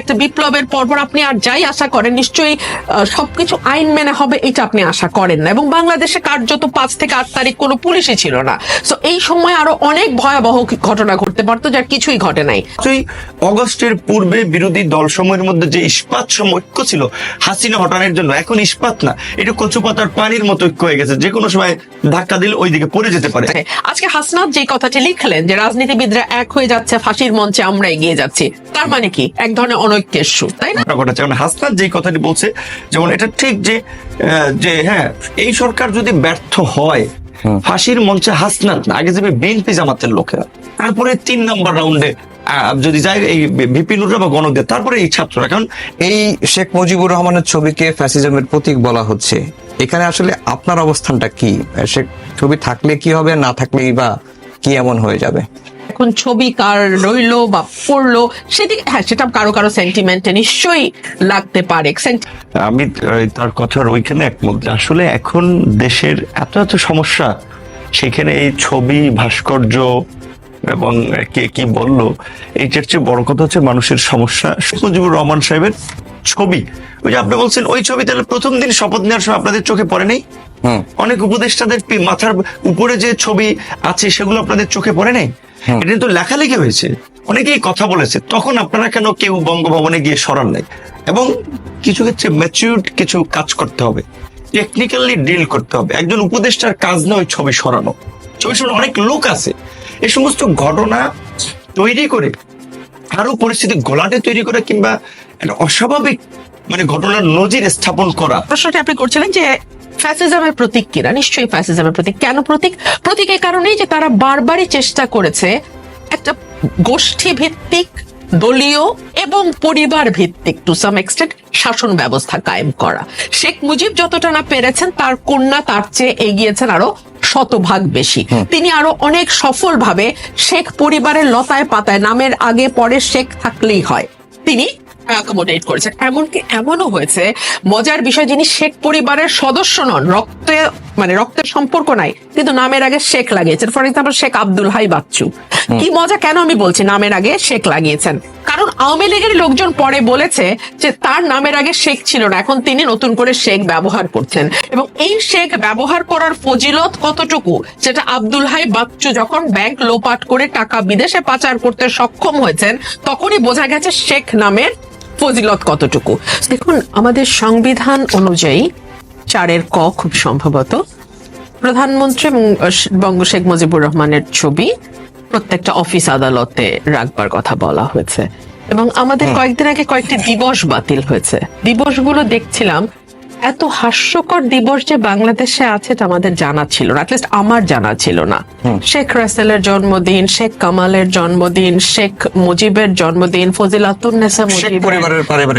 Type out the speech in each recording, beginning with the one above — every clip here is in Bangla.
একটা বিপ্লবের পরপর আপনি আর যাই আশা করেন নিশ্চয়ই সবকিছু আইন মেনে হবে এটা আপনি আশা করেন না। এবং বাংলাদেশে কার্যত পাঁচ থেকে আট তারিখ কোনো পুলিশই ছিল না। তো এই সময় আরও অনেক ভয়াবহ ঘটনা ঘটতে পারতো যার কিছুই ঘটে নাই। অগস্টের পূর্বে বিরোধী দল সময়ের মধ্যে যে ইস্পাত ঐক্য ছিল হাসিনা হটানোর জন্য এখন ইস্পাত না। এটা কচু পাতার পানির মতো ঐক্য হয়ে গেছে। যে কোনো সময় ধাক্কা দিলে ওইদিকে পড়ে যেতে পারে। আজকে হাসনাত যে কথাটি লিখলেন যে রাজনীতিবিদরা এক হয়ে যাচ্ছে ফাঁসির মঞ্চে আমরা এগিয়ে যাচ্ছি তার মানে কি? এক ধরনের অনৈক্যের সুর তাই না? ঘটনা ঘটেছে। যেমন হাসনাত যে কথাটি বলছে যেমন এটা ঠিক যে যে হ্যাঁ এই সরকার যদি ব্যর্থ হয় ফাঁসির মঞ্চে হাসনাত না আগে যাবে বিএনপি জামাতের লোকেরা তারপরে তিন নম্বর রাউন্ডে যদি যায় এই বিপিনুররা বা গণকদের তারপরে এই ছাত্ররা কারণ এই শেখ মুজিবুর রহমানের ছবিকে ফ্যাসিজমের প্রতীক বলা হচ্ছে। এখানে আসলে আপনার অবস্থানটা কি? শেখ ছবি থাকলে কি হবে না থাকলেই বা কি এমন হয়ে যাবে? এখন ছবি কার রইল বা পড়ল সেদিকে হ্যাঁ সেটা কারও কারও সেন্টিমেন্টে নিশ্চয়ই লাগতে পারে। আমি তার কথার ওইখানে একমত আসলে এখন দেশের এত এত সমস্যা সেখানে এই ছবি ভাস্কর্য এবং কে কি বলল এইটার চেয়ে বড় কথা হচ্ছে মানুষের সমস্যা। মুজিবুর রহমান সাহেবের ছবি ওই যে আপনি বলছেন ওই ছবি তাহলে প্রথম দিন শপথ নেওয়ার সময় আপনাদের চোখে পড়ে নেই? হুম। অনেক উপদেষ্টাদের মাথার উপরে যে ছবি আছে সেগুলো আপনাদের চোখে পড়ে নেই? এটা তো লেখালেখি হয়েছে। অনেকেই কথা বলেছে তখন আপনারা কেন কেউ বঙ্গভবনে গিয়ে সরান নাই? এবং কিছু ক্ষেত্রে ম্যাচিউরড কিছু কাজ করতে হবে টেকনিক্যালি ডিল করতে হবে। একজন উপদেষ্টার কাজ নয় ছবি সরানো। ছবি সরানো অনেক লোক আছে। এ সমস্ত ঘটনা তৈরি করে আরও পরিস্থিতি গোলাটে তৈরি করা কিংবা একটা অস্বাভাবিক মানে ঘটনার নজির স্থাপন করা। প্রশ্নটি আপনি করছিলেন যে ফ্যাসিজমের প্রতীক কিনা নিশ্চয়ই ফ্যাসিজমের প্রতীক। কেন প্রতীক? প্রতীক এই কারণেই যে তারা বারবারই চেষ্টা করেছে একটা গোষ্ঠী ভিত্তিক দলীয় এবং পরিবার ভিত্তিক টু সাম এক্সটেন্ট শাসন ব্যবস্থা কায়েম করা। শেখ মুজিব যতটা না পেরেছেন তার কন্যা তার চেয়ে এগিয়েছেন আরও শতভাগ বেশি। তিনি আরও অনেক সফলভাবে শেখ পরিবারের লতায় পাতায় নামের আগে পরে শেখ থাকলেই হয়। তিনি অ্যাকোমোডেট করেছেন এমনকি এমনও হয়েছে মজার বিষয় যিনি শেখ পরিবারের সদস্য নন রক্তে মানে রক্তের সম্পর্ক নাই কিন্তু নামের আগে শেখ লাগিয়েছেন। For example Sheikh Abdul Hai Bachchu. কি মজা কেন আমি বলছি নামের আগে শেখ লাগিয়েছেন? কারণ আওয়ামী লীগের লোকজন পরে বলেছে যে তার নামের আগে শেখ ছিল না এখন তিনি নতুন করে শেখ ব্যবহার করছেন। এবং এই শেখ ব্যবহার করার ফজিলত কতটুকু? যেটা আব্দুল হাই বাচ্চু যখন ব্যাংক লোপাট করে টাকা বিদেশে পাচার করতে সক্ষম হয়েছেন তখনই বোঝা গেছে শেখ নামের ফজিলত কতটুকু? দেখুন আমাদের সংবিধান অনুযায়ী চারের ক খুব সম্ভবত। প্রধানমন্ত্রী এবং বঙ্গ শেখ মুজিবুর রহমানের ছবি প্রত্যেকটা অফিস আদালতে রাখবার কথা বলা হয়েছে। এবং আমাদের কয়েকদিন আগে কয়েকটি দিবস বাতিল হয়েছে। দিবসগুলো দেখছিলাম এত হাস্যকর দিবস যে বাংলাদেশে আছে এটা আমাদের জানা ছিল না অ্যাটলিস্ট আমার জানা ছিল না। শেখ রাসেলের জন্মদিন শেখ কামালের জন্মদিন শেখ মুজিবের জন্মদিন ফজিলাতুন্নেসা দিবস।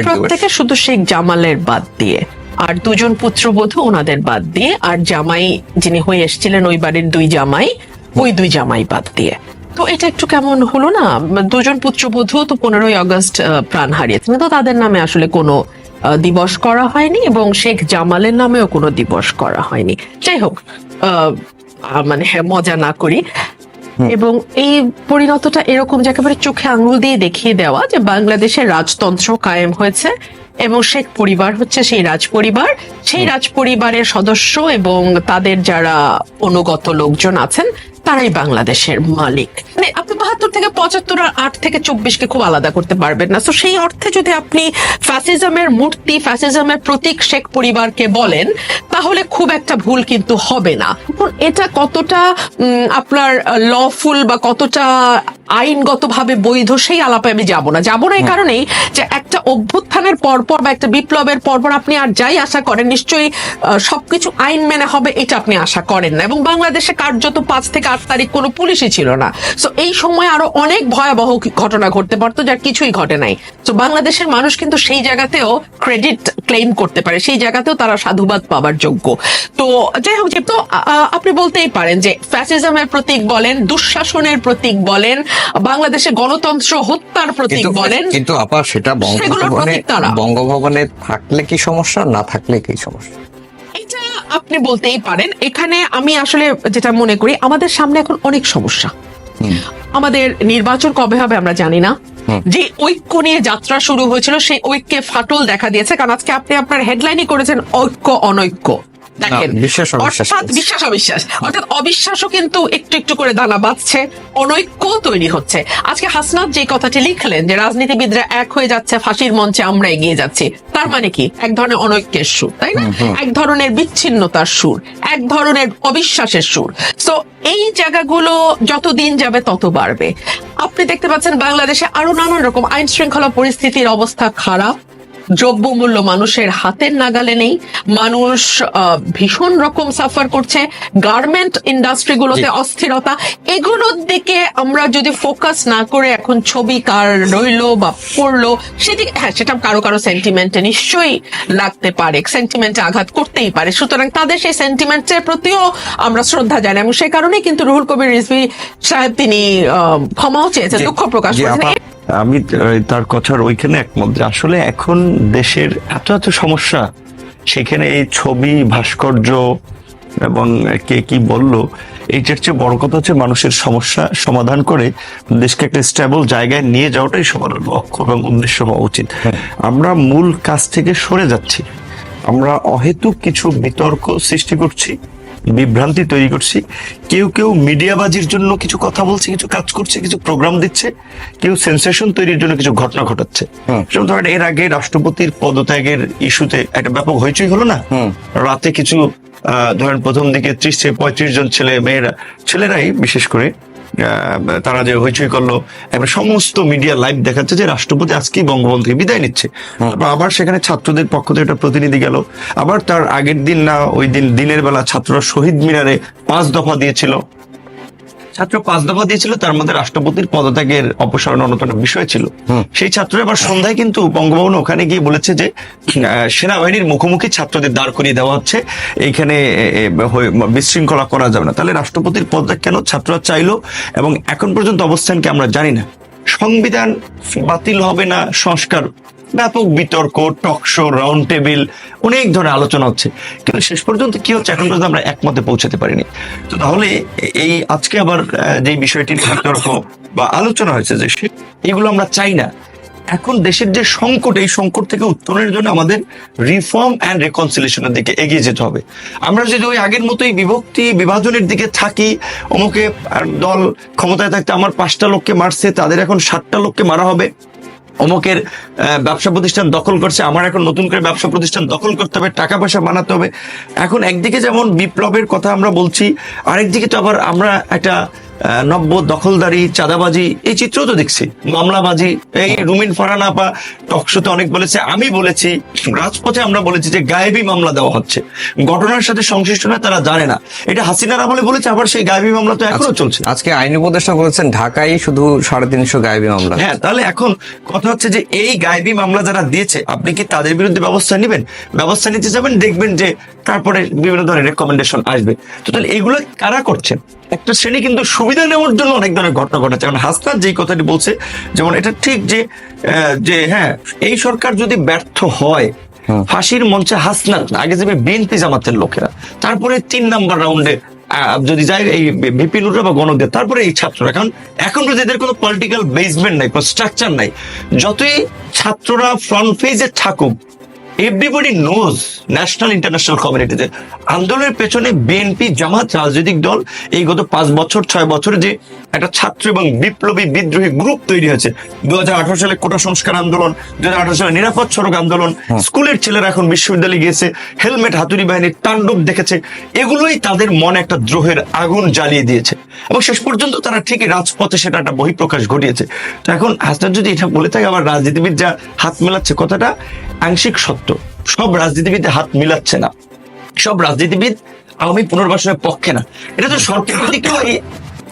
প্রত্যেকে শুধু শেখ জামালের বাদ দিয়ে। আর দুজন পুত্রবধূ ওনাদের বাদ দিয়ে আর জামাই যিনি হয়ে এসেছিলেন ওই বাড়ির দুই জামাই ওই দুই জামাই বাদ দিয়ে। তো এটা একটু কেমন হলো না? দুজন পুত্রবধূ তো পনেরোই আগস্ট প্রাণ হারিয়েছেন। তো তাদের নামে আসলে কোনো দিবস করা হয়নি এবং শেখ জামালের নামেও কোনো দিবস করা হয়নি। যাই হোক মানে হ্যাঁ মজা না করি। এবং এই পরিণতটা এরকম একেবারে চোখে আঙুল দিয়ে দেখিয়ে দেওয়া যে বাংলাদেশের রাজতন্ত্র কায়েম হয়েছে এবং শেখ পরিবার হচ্ছে সেই রাজ পরিবার সেই রাজ পরিবারের সদস্য এবং তাদের যারা অনুগত লোকজন আছেন তারাই বাংলাদেশের মালিক। মানে আপনি বাহাত্তর থেকে পঁচাত্তর আর আট থেকে চব্বিশ কে খুব আলাদা করতে পারবেন না। তো সেই অর্থে যদি আপনি ফ্যাসিজমের মূর্তি ফ্যাসিজমের প্রতীক শেখ পরিবারকে বলেন, তাহলে খুব একটা ভুল কিন্তু হবে না। এটা কতটা আপনার লফুল বা কতটা আইনগতভাবে বৈধ সেই আলাপে আমি যাব না। যাব না এই কারণেই যে একটা অভ্যুত্থানের পরপর বা একটা বিপ্লবের পরপর আপনি আর যাই আশা করেন নিশ্চয়ই সবকিছু আইন মেনে হবে এটা আপনি আশা করেন না। এবং বাংলাদেশে কার্যত পাঁচ থেকে আট তারিখ কোনো পুলিশই ছিল না। তো এই সময় আরও অনেক ভয়াবহ ঘটনা ঘটতে পারতো যার কিছুই ঘটে নাই। তো বাংলাদেশের মানুষ কিন্তু সেই জায়গাতেও ক্রেডিট ক্লেম করতে পারে। সেই জায়গাতেও তারা সাধুবাদ পাওয়ার যোগ্য। তো যাই হোক আ- আপনি বলতেই পারেন যে ফ্যাসিজমের প্রতীক বলেন দুঃশাসনের প্রতীক বলেন বাংলাদেশে গণতন্ত্র হত্যার প্রতীক বলেন। কিন্তু আপা সেটা বঙ্গভবনে বঙ্গভবনে থাকলে কি সমস্যা না থাকলে কি সমস্যা? এটা আপনি বলতেই পারেন। এখানে আমি আসলে যেটা মনে করি আমাদের সামনে এখন অনেক সমস্যা। আমাদের নির্বাচন কবে হবে আমরা জানি না। যে ঐক্য নিয়ে যাত্রা শুরু হয়েছিল সেই ঐক্যে ফাটল দেখা দিয়েছে। কারণ আজকে আপনি আপনার হেডলাইনই করেছেন ঐক্য অনৈক্য। দেখেন অর্থাৎ বিশ্বাস অবিশ্বাস। অর্থাৎ অবিশ্বাসও কিন্তু একটু একটু করে দানা বাঁধছে অনৈক্য তৈরি হচ্ছে। আজকে হাসনাত যে কথাটি লিখলেন যে রাজনীতিবিদরা এক হয়ে যাচ্ছে ফাঁসির মঞ্চে আমরা এগিয়ে যাচ্ছি তার মানে কি? এক ধরনের অনৈক্যের সুর তাই না? এক ধরনের বিচ্ছিন্নতার সুর এক ধরনের অবিশ্বাসের সুর। তো এই জায়গাগুলো যত দিন যাবে তত বাড়বে। আপনি দেখতে পাচ্ছেন বাংলাদেশে আরও নানান রকম আইন শৃঙ্খলা পরিস্থিতির অবস্থা খারাপ। দ্রব্যমূল্য মানুষের হাতের নাগালে নেই। মানুষ ভীষণ রকম সাফার করছে। গার্মেন্ট ইন্ডাস্ট্রিগুলোতে অস্থিরতা। এগুলোর দিকে আমরা যদি ফোকাস না করে এখন ছবি কার রইল বা পড়ল সেদিকে হ্যাঁ সেটা কারও কারও সেন্টিমেন্টে নিশ্চয়ই লাগতে পারে। সেন্টিমেন্টে আঘাত করতেই পারে। সুতরাং তাদের সেই সেন্টিমেন্টের প্রতিও আমরা শ্রদ্ধা জানাই এবং সেই কারণেই কিন্তু রুহুল কবির রিজভি সাহেব তিনি ক্ষমাও চেয়েছেন দুঃখ প্রকাশ করেছেন। আমি তার কথার ওইখানে একমত যে আসলে এখন দেশের এত এত সমস্যা সেখানে এই ছবি ভাস্কর্য এবং কে কি বলল এইটার চেয়ে বড় কথা হচ্ছে মানুষের সমস্যা সমাধান করে দেশকে একটা স্টেবল জায়গায় নিয়ে যাওয়াটাই সবার লক্ষ্য এবং উদ্দেশ্য হওয়া উচিত। আমরা মূল কাজ থেকে সরে যাচ্ছি। আমরা অহেতুক কিছু বিতর্ক সৃষ্টি করছি। বিভ্রান্তি তৈরি করছি। কেউ কেউ মিডিয়াবাজির জন্য কিছু কথা বলছে কিছু কাজ করছে কিছু প্রোগ্রাম দিচ্ছে কেউ সেন্সেশন তৈরির জন্য কিছু ঘটনা ঘটাচ্ছে। যেমন ধরেন এর আগে রাষ্ট্রপতির পদত্যাগের ইস্যুতে একটা ব্যাপক হইচই হলো না? রাতে কিছু আহ, ধরেন প্রথম দিকে ত্রিশ থেকে পঁয়ত্রিশ জন ছেলে মেয়েরা ছেলেরাই বিশেষ করে তারা যে হইচই করল এবার সমস্ত মিডিয়া লাইভ দেখাচ্ছে যে রাষ্ট্রপতি আজকেই বঙ্গবন্ধু থেকে বিদায় নিচ্ছে। তারপর আবার সেখানে ছাত্রদের পক্ষ থেকে একটা প্রতিনিধি গেল। আবার তার আগের দিন না ওই দিন দিনের বেলা ছাত্ররা শহীদ মিনারে পাঁচ দফা দিয়েছিল। ছাত্র পাঁচ দফা দিয়েছিল তার মধ্যে রাষ্ট্রপতির পদত্যাগের অপসারণ অন্যতম বিষয় ছিল। সেই ছাত্ররা আবার সন্ধ্যায় কিন্তু বঙ্গভবন ওখানে গিয়ে বলেছে যে সেনাবাহিনীর মুখোমুখি ছাত্রদের দাঁড় করিয়ে দেওয়া হচ্ছে। এইখানে বিশৃঙ্খলা করা যাবে না। তাহলে রাষ্ট্রপতির পদত্যাগ কেন ছাত্ররা চাইলো? এবং এখন পর্যন্ত অবস্থানকে আমরা জানি না? সংবিধান বাতিল হবে না সংস্কার ব্যাপক বিতর্ক টকশো রাউন্ড টেবিল অনেক ধরনের আলোচনা হচ্ছে। কিন্তু শেষ পর্যন্ত কি হচ্ছে? এখন পর্যন্ত আমরা একমতে পৌঁছাতে পারিনি। তো তাহলে এই আজকে আবার যে বিষয়টির বিতর্ক বা আলোচনা হয়েছে যে এগুলো আমরা চাই না। এখন দেশের যে সংকট, এই সংকট থেকে উত্তরণের জন্য আমাদের রিফর্ম অ্যান্ড রেকনসিলেশনের দিকে এগিয়ে যেতে হবে। আমরা যদি ওই আগের মতোই বিভক্তি, বিভাজনের দিকে থাকি, অমুকে দল ক্ষমতায় থাকতে আমার পাঁচটা লোককে মারছে, তাদের এখন সাতটা লোককে মারা হবে। অমুকের ব্যবসা প্রতিষ্ঠান দখল করছে, আমার এখন নতুন করে ব্যবসা প্রতিষ্ঠান দখল করতে হবে, টাকা পয়সা বানাতে হবে। এখন একদিকে যেমন বিপ্লবের কথা আমরা বলছি, আরেকদিকে তো আবার আমরা একটা নব্য দখলদারি চাঁদাবাজি এই চিত্র তো দেখছি। মামলাবাজি এই রুমিন ফারানা আপা টকশোতে অনেক বলেছে আমি বলেছি রাজপথে আমরা বলেছি যে গায়েবী মামলা দেওয়া হচ্ছে। ঘটনার সাথে সংশ্লিষ্ট না তারা জানে না। এটা হাসিনার আমলে বলেছে আবার সেই গায়েবী মামলা তো এখনও চলছে। আজকে আইন উপদেষ্টা বলেছেন ঢাকায় শুধু সাড়ে তিনশো গায়েবী মামলা। হ্যাঁ তাহলে এখন কথা হচ্ছে যে এই গায়েবী মামলা যারা দিয়েছে আপনি কি তাদের বিরুদ্ধে ব্যবস্থা নেবেন? ব্যবস্থা নিতে যাবেন দেখবেন যে তারপরে বিভিন্ন ধরনের রেকমেন্ডেশন আসবে। তো তাহলে এগুলো কারা করছেন? একটা শ্রেণি কিন্তু সুবিধা নেওয়ার জন্য অনেক ধরনের ঘটনা ঘটেছে। কারণ হাসনাত যেই কথাটি বলছে যেমন এটা ঠিক যে যে হ্যাঁ এই সরকার যদি ব্যর্থ হয় ফাঁসির মঞ্চে হাসনাত আগে যাবে বিএনপি জামাতের লোকেরা তারপরে তিন নাম্বার রাউন্ডে যদি যায় এই ভিপি নুরা বা গণদের তারপরে এই ছাত্ররা। কারণ এখন যদি এদের কোনো পলিটিক্যাল বেসমেন্ট নাই কোনো স্ট্রাকচার নাই। যতই ছাত্ররা ফ্রন্ট পেজে থাকুক এভরিবডি নোজ ন্যাশনাল ইন্টারন্যাশনাল কমিউনিটিতে আন্দোলনের পেছনে বিএনপি জামাত রাজনৈতিক দল এই গত পাঁচ বছর ছয় বছরে যে একটা ছাত্র এবং বিপ্লবী বিদ্রোহী গ্রুপ তৈরি হয়েছে। দু সালে কোটা সংস্কার আন্দোলন দু সালে নিরাপদ সড়ক আন্দোলন স্কুলের ছেলেরা এখন বিশ্ববিদ্যালয়ে গিয়েছে হেলমেট হাতুড়ি বাহিনীর তাণ্ডব দেখেছে। এগুলোই তাদের মনে একটা দ্রোহের আগুন জ্বালিয়ে দিয়েছে। এবং শেষ পর্যন্ত তারা ঠিকই রাজপথে সেটা একটা বহিঃপ্রকাশ ঘটিয়েছে। তো এখন হাসনাত যদি এটা বলে থাকে আবার রাজনীতিবিদ যা হাত মেলাচ্ছে কথাটা আংশিক সত্য। সব রাজনীতিবিদ হাত মিলাচ্ছে না। সব রাজনীতিবিদ আওয়ামী পুনর্বাসনের পক্ষে না। এটা তো সরকারের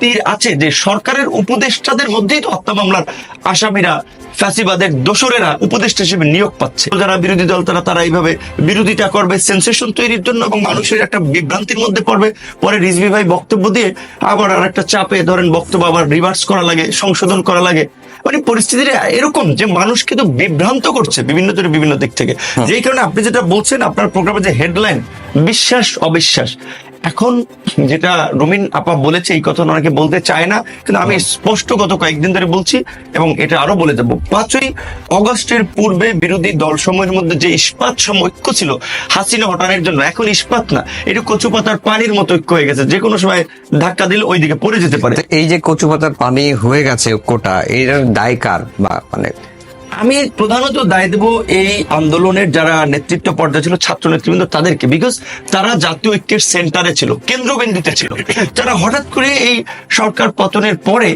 দিকেও আছে যে সরকারের উপদেষ্টাদের মধ্যেই তো হত্যা মামলার আসামিরা ফ্যাসিবাদের দোসরেরা উপদেষ্টা হিসেবে নিয়োগ পাচ্ছে। যারা বিরোধী দল তারা তারা এইভাবে বিরোধিতা করবে সেন্সেশন তৈরির জন্য এবং মানুষের একটা বিভ্রান্তির মধ্যে পড়বে। পরে রিজভি ভাই বক্তব্য দিয়ে আবার আর একটা চাপে ধরেন বক্তব্য আবার রিভার্স করা লাগে সংশোধন করা লাগে। মানে পরিস্থিতিটা এরকম যে মানুষ কিন্তু বিভ্রান্ত করছে বিভিন্ন জনের বিভিন্ন দিক থেকে। যেই কারণে আপনি যেটা বলছেন আপনার প্রোগ্রামে যে হেডলাইন বিশ্বাস অবিশ্বাস এখন যেটা রুমিন আপা বলেছে এই কথা অনেকে বলতে চায় না কিন্তু আমি স্পষ্ট গত কয়েকদিন ধরে বলছি এবং এটা আরও বলে দেবো। পাঁচই অগস্টের পূর্বে বিরোধী দল সময়ের মধ্যে যে ইস্পাত সম ঐক্য ছিল হাসিনা হটানোর জন্য এখন ইস্পাত না। এটা কচু পাতার পানির মতো ঐক্য হয়ে গেছে যে কোনো সময় ধাক্কা দিলে ওইদিকে পড়ে যেতে পারে। এই যে কচু পাতার পানি হয়ে গেছে কোটা এর দায় কার? বা মানে আমি প্রধানত দায় দেব এই আন্দোলনের যারা নেতৃত্ব পর্যায়ে ছিল, ছাত্র নেতৃবৃন্দ তাদেরকে বিকজ তারা জাতীয় ঐক্যের সেন্টারে ছিল, কেন্দ্রবিন্দুতে ছিল। যারা হঠাৎ করে এই সরকার পতনের পরে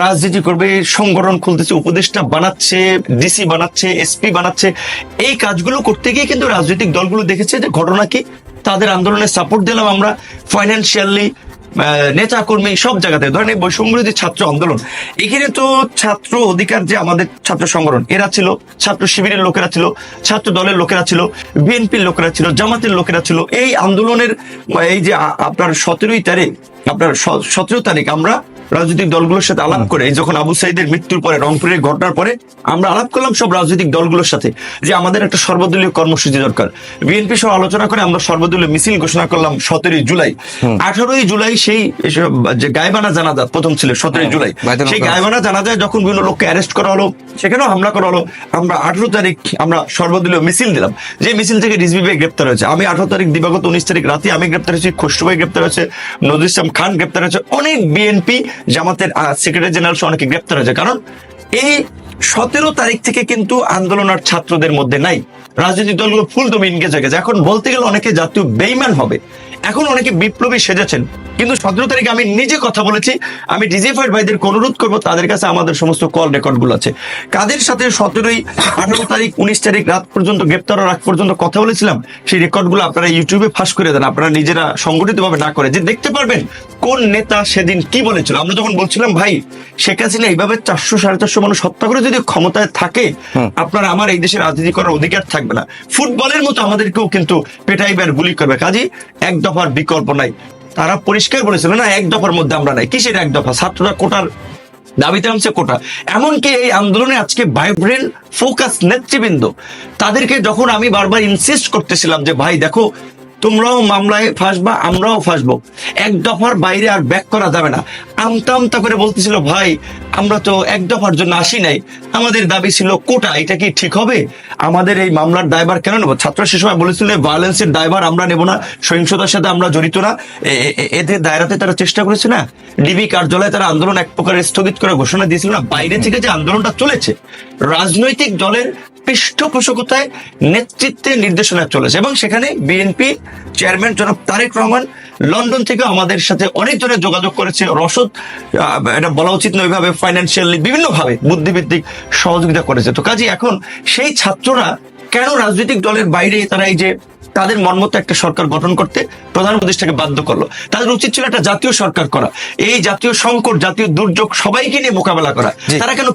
রাজনীতি করবে, সংগঠন খুলতেছে, উপদেষ্টা বানাচ্ছে ডিসি বানাচ্ছে এসপি বানাচ্ছে, এই কাজগুলো করতে গিয়ে কিন্তু রাজনৈতিক দলগুলো দেখেছে যে ঘটনা কি? তাদের আন্দোলনে সাপোর্ট দিলাম আমরা ফাইন্যান্সিয়ালি নেতা কর্মী সব জায়গাতে, ধরেন এই বৈষম্য ছাত্র আন্দোলন, এখানে তো ছাত্র অধিকার যে আমাদের ছাত্র সংগঠন, এরা ছিল ছাত্র শিবিরের লোকেরা ছিল, ছাত্র দলের লোকেরা ছিল, বিএনপির লোকেরা ছিল, জামাতের লোকেরা ছিল। এই আন্দোলনের, এই যে আপনার সতেরোই তারিখ, আপনার সতেরো তারিখ আমরা রাজনৈতিক দলগুলোর সাথে আলাপ করে যখন আবু সাইদের মৃত্যুর পরে রংপুরের ঘটনার পরে আমরা আলাপ করলাম সব রাজনৈতিক দলগুলোর সাথে যে আমাদের একটা সর্বদলীয় কর্মসূচি দরকার। বিএনপি সহ আলোচনা করে আমরা সর্বদলীয় মিছিল ঘোষণা করলাম সতেরোই জুলাই। আঠারোই জুলাই সেই যে গায়বানা জানাজা প্রথম ছিল সতেরোই জুলাই। সেই গায়বানা জানাজায় যখন বিভিন্ন লোককে অ্যারেস্ট করা হলো সেখানেও হামলা করা হলো আমরা আঠারো তারিখ আমরা সর্বদলীয় মিছিল দিলাম। যে মিছিল থেকে রিজভি ভাই গ্রেপ্তার হয়েছে। আমি আঠারো তারিখ দিবাগত উনিশ তারিখ রাতে আমি গ্রেপ্তার হয়েছি খসরু ভাই গ্রেপ্তার হয়েছে নজরুল ইসলাম খান গ্রেপ্তার হয়েছে। অনেক বিএনপি জামাতের সেক্রেটারি জেনারেল সহ অনেকে গ্রেপ্তার হয়েছে। কারণ এই সতেরো তারিখ থেকে কিন্তু আন্দোলন আর ছাত্রদের মধ্যে নাই। রাজনৈতিক দলগুলো ফুল দমে ইনগেজ হয়ে গেছে। এখন বলতে গেলে অনেকে জাতীয় বেইমান হবে। এখন অনেকে বিপ্লবী সেজেছেন কিন্তু সতেরো তারিখে আমি নিজে কথা বলেছি আমি ডিজিফাইড ভাইদের অনুরোধ করব তাদের কাছে আমাদের সমস্ত কল রেকর্ডগুলো আছে। কাদের সাথে সতেরোই আঠারো তারিখ উনিশ তারিখ রাত পর্যন্ত গ্রেপ্তার আগ পর্যন্ত কথা বলেছিলাম সেই রেকর্ডগুলো আপনারা ইউটিউবে ফাঁস করে দেন আপনারা নিজেরা সংগঠিত ভাবে না করে। যে দেখতে পারবেন কোন নেতা সেদিন কি বলেছিল। আমরা যখন বলছিলাম ভাই শেখ হাসিনা এইভাবে চারশো সাড়ে চারশো মানুষ হত্যা করে যদি ক্ষমতায় থাকে আপনার আমার এই দেশে রাজনীতি করার অধিকার থাকবে না। ফুটবলের মতো আমাদেরকেও কিন্তু পেটাইবে আর গুলি করবে। কাজে এক দফার বিকল্প নাই। তারা পরিষ্কার বলেছিল, না, এক দফার মধ্যে আমরা নাই। কিসের এক দফা? ছাত্ররা কোটার দাবিতে আনছে কোটা। এমনকি এই আন্দোলনে আজকে ভাইব্রেন্ট ফোকাস নেতৃবৃন্দ, তাদেরকে যখন আমি বারবার ইনসিস্ট করতেছিলাম যে, ভাই, দেখো তোমরাও মামলায় ফাঁসবা, আমরাও ফাঁসবো। এক দফার বাইরে আর ব্যাক করা যাবে না। আমতা আমতা করে বলতেছিল, ভাই, আমরা তো এক দফার জন্য আসি নাই। আমাদের দাবি ছিল কোটা, এটা কি ঠিক হবে? আমাদের এই মামলার দায়ভার কেন নেব? ছাত্র সে সময় বলেছিল, ভায়োলেন্সের দায়ভার আমরা নেব না, সহিংসতার সাথে আমরা জড়িত না। এদের দায়রাতে তারা চেষ্টা করেছে না? ডিবি কার্যালয়ে তারা আন্দোলন এক প্রকার স্থগিত করার ঘোষণা দিয়েছিল না? বাইরে থেকে যে আন্দোলনটা চলেছে, রাজনৈতিক দলের পৃষ্ঠপোষকতায় নেতৃত্বে নির্দেশনা চলেছে। এবং সেখানে বিএনপি চেয়ারম্যান জনাব তারেক রহমান লন্ডন থেকে আমাদের সাথে অনেক জনের যোগাযোগ করেছে। রসদ এটা বলা উচিত নয় ভাবে ফাইন্যান্সিয়ালি বিভিন্ন ভাবে বুদ্ধিভিত্তিক সহযোগিতা করেছে। তো কাজে এখন সেই ছাত্ররা কেন রাজনৈতিক দলের বাইরে তারা এই যে তাদের মনমতো একটা সরকার গঠন করতে প্রধান উপদেষ্টাকে বাধ্য করল? তাদের উচিত ছিল একটা জাতীয় সরকার করা। এই জাতীয় সংকট জাতীয় দুর্যোগ সবাইকে নিয়ে মোকাবেলা করা। তারা কেন